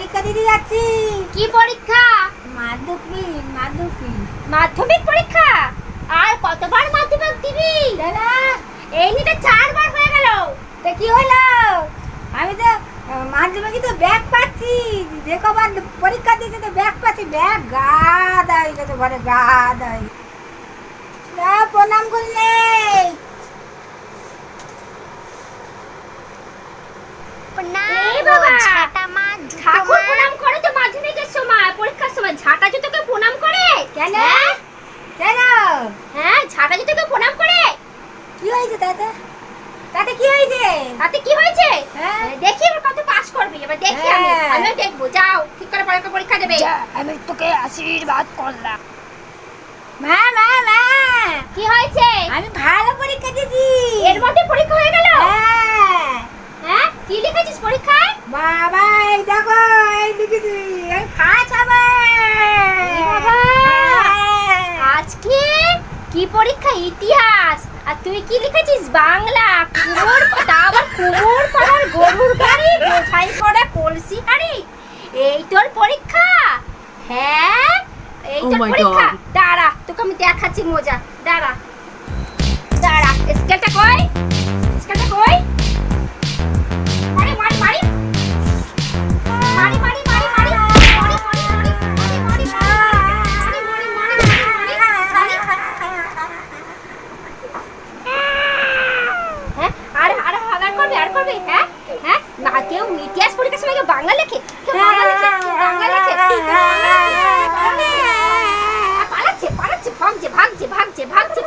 পরীক্ষা দিতে যাচ্ছি। কি পরীক্ষা? মাধ্যমিক মাধ্যমিক। মাধ্যমিক পরীক্ষা? আর কতবার মাধ্যমিক দিবি? দাদা। এই নিতে চারবার হয়ে গেল। তা কি হলো? আমি তো মাধ্যমিকে তো ব্যাগ পাচ্ছি। যে কবার পরীক্ষা দিয়েছে তো ব্যাগ পাচ্ছি। ব্যাগ গাদা হয়ে গেছে ঘরে গাদা হয়ে গেছে। প্রণাম করলে। এই বাবা ঠাকুর প্রণাম করে তো মাধ্যমিকের সময় পরীক্ষার সময় ঝাঁটা জুতোকে প্রণাম করে কেন হ্যাঁ? কেন হ্যাঁ ঝাঁটা জুতোকে প্রণাম করে। কি হয়েছে তাতে? তাতে কি হয়েছে? তাতে কি হয়েছে? হ্যাঁ। দেখি এবার কত পাস করবি এবার দেখি আমি। হ্যাঁ। আমিও দেখব। যাও ঠিক করে পরীক্ষা পরীক্ষা দেবে। আমি তোকে আশীর্বাদ করলাম। মা মা মা! কি হয়েছে? আমি ভালো পরীক্ষা দিয়েছি। এর মধ্যে পরীক্ষা হয়ে গেল? হ্যাঁ। হ্যাঁ কি লিখেছিস পরীক্ষায়? বাবা এই দেখো এই লিখেছি। কি পরীক্ষা ইতিহাস। আর তুই কি লিখেছিস? বাংলা। কুমোর পাতা আবার কুমোর পাড়ার গরুর গাড়ি গোছাই করা কলসি গাড়ি এই তোর পরীক্ষা? হ্যাঁ এই Oh তোর পরীক্ষা। দাঁড়া তোকে আমি দেখাচ্ছি মজা। দাঁড়া। দাঁড়া স্কেলটা কই করবে হ্যাঁ হ্যাঁ না কেউ ইতিহাস পরীক্ষার সময় কেউ বাংলা লেখে কেউ বাংলা লেখে বাংলা লেখে। পালাচ্ছে পালাচ্ছে ভাগছে ভাগছে ভাগছে ভাগছে